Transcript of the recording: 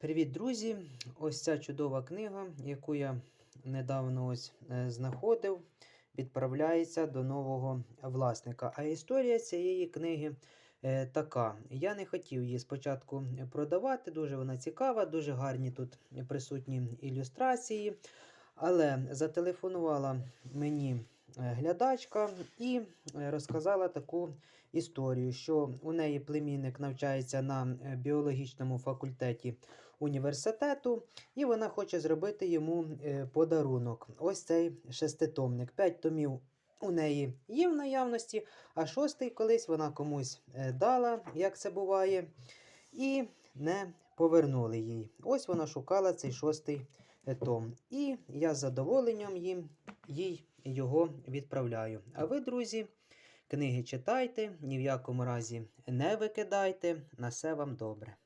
Привіт, друзі! Ось ця чудова книга, яку я недавно ось е, знаходив, відправляється до нового власника. А історія цієї книги е, така. Я не хотів її спочатку продавати, дуже вона цікава, дуже гарні тут присутні ілюстрації. Але зателефонувала мені глядачка і е, розказала таку історію, що у неї племінник навчається на е, біологічному факультеті університету, і вона хоче зробити йому е, подарунок. Ось цей шеститомник. П'ять томів у неї є в наявності, а шостий колись вона комусь дала, як це буває, і не повернули їй. Ось вона шукала цей шостий том. І я з задоволенням їм, їй його відправляю. А ви, друзі, книги читайте, ні в якому разі не викидайте. На все вам добре.